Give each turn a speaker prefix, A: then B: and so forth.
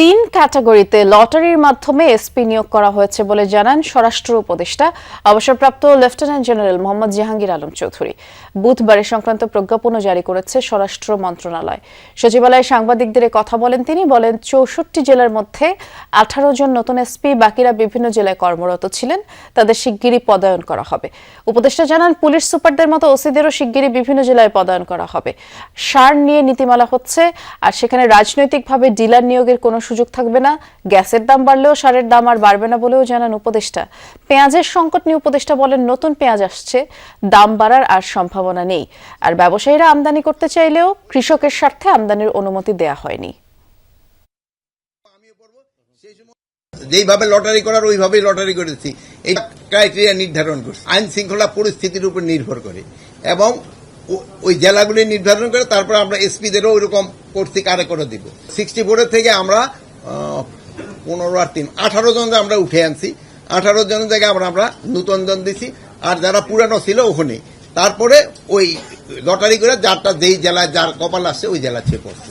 A: তিন ক্যাটাগরিতে লটারির মাধ্যমে এসপি নিয়োগ করা হয়েছে বলে জানান স্বরাষ্ট্র উপদেষ্টা। অবসরপ্রাপ্ত লেফটেন্যান্ট জেনারেল মোহাম্মদ জাহাঙ্গীর আলম চৌধুরী। বুধবার সংক্রান্ত প্রজ্ঞাপনও জারি করেছে স্বরাষ্ট্র মন্ত্রণালয়। সচিবালয়ে সাংবাদিকদের কথা বলেন তিনি, বলেন চৌষট্টি জেলার মধ্যে আঠারো জন নতুন এসপি, বাকিরা বিভিন্ন জেলায় কর্মরত ছিলেন, তাদের শিগগিরই পদায়ন করা হবে। উপদেষ্টা জানান, পুলিশ সুপারদের মতো ওসিদেরও শিগগিরই বিভিন্ন জেলায় পদায়ন করা হবে। সার নিয়ে নীতিমালা হচ্ছে, আর সেখানে রাজনৈতিকভাবে ডিলার নিয়োগের কোনো সুযোগ থাকবে না। গ্যাসের দাম বাড়লেও সারের দাম আর বাড়বে না বলেও জানান উপদেষ্টা। পেঁয়াজের সংকট নিয়ে উপদেষ্টা বলেন, নতুন পেঁয়াজ আসছে, দাম বাড়ার আর সম্ভাবনা নেই। আর ব্যবসায়ীরা আমদানি করতে চাইলেও কৃষকের স্বার্থে আমদানির অনুমতি দেয়া হয়নি।
B: যেইভাবে লটারি করার, ওইভাবেই লটারি করেছি। এই ক্রাইটেরিয়া নির্ধারণ করছি। আইন শৃঙ্খলা পরিস্থিতির উপর নির্ভর করে। এবং ওই জেলাগুলি নির্ধারণ করে, তারপর আমরা এসপিদেরও ওইরকম করছি, কারে করে দিব। সিক্সটি ফোরের থেকে আমরা পনেরো আর তিন। আঠারো জন আমরা উঠে আনছি, আঠারো জন জায়গায় আমরা আমরা নূতন জন দিছি। আর যারা পুরানো ছিল ওখানে। তারপরে ওই লটারি করে যারটা যেই জেলায় যার কপাল আসছে, ওই জেলা ছেড়ে পড়ছে